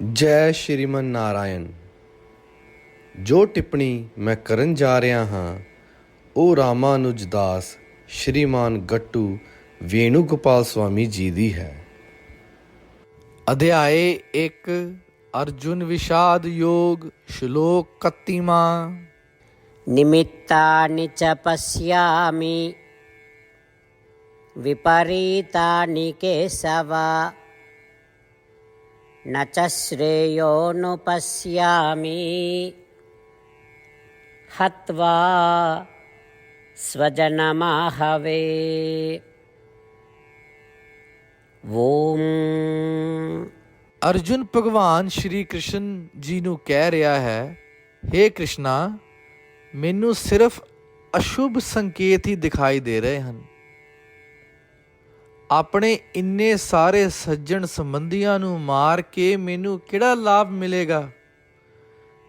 ਜੈ ਸ਼੍ਰੀਮਨ ਨਾਰਾਇਣ, ਜੋ ਟਿੱਪਣੀ ਮੈਂ ਕਰਨ ਜਾ ਰਿਹਾ ਹਾਂ ਉਹ ਰਾਮਾਨੁਜ ਦਾਸ, ਸ਼੍ਰੀਮਾਨ ਗੱਟੂ ਵੇਣੂ ਗੋਪਾਲ ਸਵਾਮੀ ਜੀ ਦੀ ਹੈ। ਅਧਿਆਏ 1 ਅਰਜੁਨ ਵਿਸ਼ਾਦ ਯੋਗ, ਸ਼ਲੋਕ 31ਵਾਂ ਨਿਮਿਤਾਨਿ ਚ ਪਸਿਆਮਿ ਵਿਪਰੀਤਾਨਿ ਕੇਸਵਾ। न च श्रेयोनुपश्यामि हत्वा स्वजनमाहवे ॐ ਅਰਜੁਨ ਭਗਵਾਨ ਸ਼੍ਰੀ ਕ੍ਰਿਸ਼ਨ ਜੀ ਨੂੰ ਕਹਿ ਰਿਹਾ ਹੈ हे ਕ੍ਰਿਸ਼ਨਾ ਮੈਨੂੰ ਸਿਰਫ ਅਸ਼ੁਭ ਸੰਕੇਤ ਹੀ ਦਿਖਾਈ ਦੇ ਰਹੇ ਹਨ ਆਪਣੇ ਇੰਨੇ ਸਾਰੇ ਸੱਜਣ ਸੰਬੰਧੀਆਂ ਨੂੰ ਮਾਰ ਕੇ ਮੈਨੂੰ ਕਿਹੜਾ ਲਾਭ ਮਿਲੇਗਾ?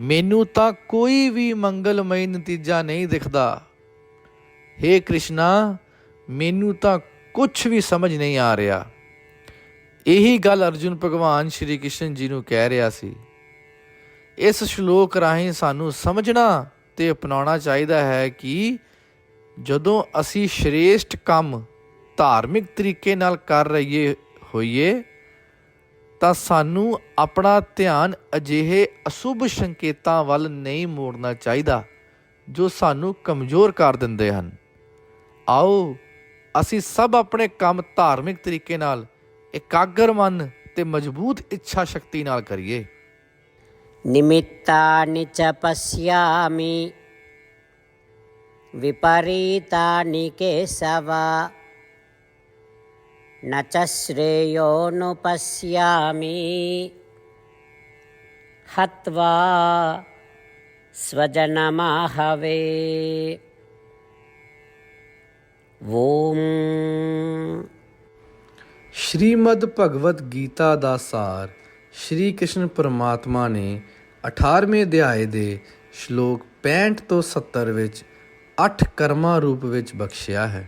ਮੈਨੂੰ ਤਾਂ ਕੋਈ ਵੀ ਮੰਗਲਮਈ ਨਤੀਜਾ ਨਹੀਂ ਦਿਖਦਾ। हे ਕ੍ਰਿਸ਼ਨਾ, ਮੈਨੂੰ ਤਾਂ ਕੁਝ ਵੀ ਸਮਝ ਨਹੀਂ ਆ ਰਿਹਾ। ਇਹੀ ਗੱਲ ਅਰਜੁਨ ਭਗਵਾਨ ਸ਼੍ਰੀ ਕ੍ਰਿਸ਼ਨ ਜੀ ਨੂੰ ਕਹਿ ਰਿਹਾ ਸੀ। ਇਸ ਸ਼ਲੋਕ ਰਾਹੀਂ ਸਾਨੂੰ ਸਮਝਣਾ ਤੇ ਅਪਣਾਉਣਾ ਚਾਹੀਦਾ ਹੈ ਕਿ ਜਦੋਂ ਅਸੀਂ ਸ਼੍ਰੇਸ਼ਟ ਕੰਮ ਧਾਰਮਿਕ ਤਰੀਕੇ ਨਾਲ ਕਰ ਰਹੀਏ ਹੋਈਏ, ਤਾਂ ਸਾਨੂੰ ਆਪਣਾ ਧਿਆਨ ਅਜਿਹੇ ਅਸ਼ੁਭ ਸੰਕੇਤਾਂ ਵੱਲ ਨਹੀਂ ਮੋੜਨਾ ਚਾਹੀਦਾ, ਜੋ ਸਾਨੂੰ ਕਮਜ਼ੋਰ ਕਰ ਦਿੰਦੇ ਹਨ। ਆਓ, ਅਸੀਂ ਸਭ ਆਪਣੇ ਕੰਮ ਧਾਰਮਿਕ ਤਰੀਕੇ ਨਾਲ, ਇਕਾਗਰ ਮਨ ਤੇ ਮਜ਼ਬੂਤ ਇੱਛਾ ਸ਼ਕਤੀ ਨਾਲ ਕਰੀਏ। ਨਿਮਿਤਾਨਿ ਚ ਪਸਿਆਮੀ ਵਿਪਰੀਤਾਨਿ ਕੇਸਵਾ। न च श्रेयोनुपश्यामि हत्वा स्वजनमाहवे ॐ ਸ਼੍ਰੀਮਦ ਭਗਵਦ ਗੀਤਾ ਦਾ ਸਾਰ ਸ਼੍ਰੀ ਕ੍ਰਿਸ਼ਨ ਪਰਮਾਤਮਾ ਨੇ 18ਵੇਂ ਅਧਿਆਏ ਦੇ ਸ਼ਲੋਕ 65 ਤੋਂ 70 ਵਿੱਚ 8 ਕਰਮਾਂ ਰੂਪ ਵਿੱਚ ਬਖਸ਼ਿਆ ਹੈ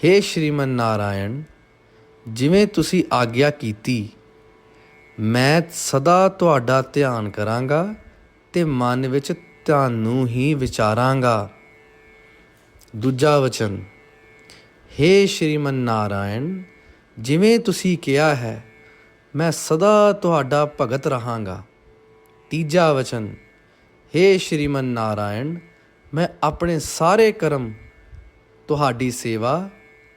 हे ਸ਼੍ਰੀਮਨ ਨਾਰਾਇਣ ਜਿਵੇਂ ਤੁਸੀਂ ਆਗਿਆ ਕੀਤੀ ਮੈਂ ਸਦਾ ਤੁਹਾਡਾ ਧਿਆਨ ਕਰਾਂਗਾ ਤੇ ਮਨ ਵਿੱਚ ਤੁਹਾਨੂੰ ਹੀ ਵਿਚਾਰਾਂਗਾ ਦੂਜਾ ਵਚਨ हे ਸ਼੍ਰੀਮਨ ਨਾਰਾਇਣ ਜਿਵੇਂ ਤੁਸੀਂ ਕਿਹਾ ਹੈ ਮੈਂ ਸਦਾ ਤੁਹਾਡਾ ਭਗਤ ਰਹਾਂਗਾ ਤੀਜਾ ਵਚਨ हे ਸ਼੍ਰੀਮਨ ਨਾਰਾਇਣ ਮੈਂ ਆਪਣੇ ਸਾਰੇ ਕਰਮ ਤੁਹਾਡੀ ਸੇਵਾ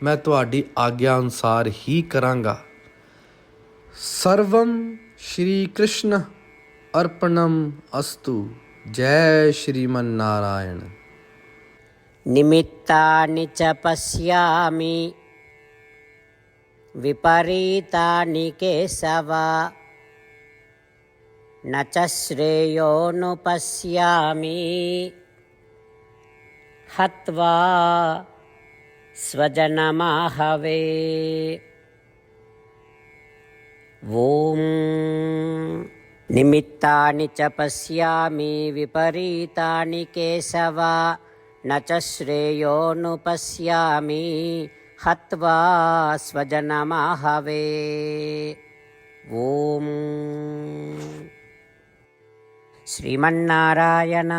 ਮੈਂ ਤੁਹਾਡੀ ਆਗਿਆ ਅਨੁਸਾਰ ਹੀ ਕਰਾਂਗਾ ਸਰਵੰ ਸ਼੍ਰੀ ਕ੍ਰਿਸ਼ਨ ਅਰਪਣਮ ਅਸਤੂ ਜੈ ਸ਼੍ਰੀਮਨ ਨਾਰਾਇਣ నిమిత్తాన్ని చ పశ్యామి విపరీతాన్ని కేశవ నచశ్రేయోను పశ్యామి ਹਤਵਾ स्वजनमाहवे ॐ निमित्तानि च पश्यामि विपरीतानि केशव न च श्रेयोनुपश्यामि हत्वा स्वजनमाहवे ॐ श्रीमन्नारायण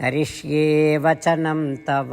करिष्ये वचनं तव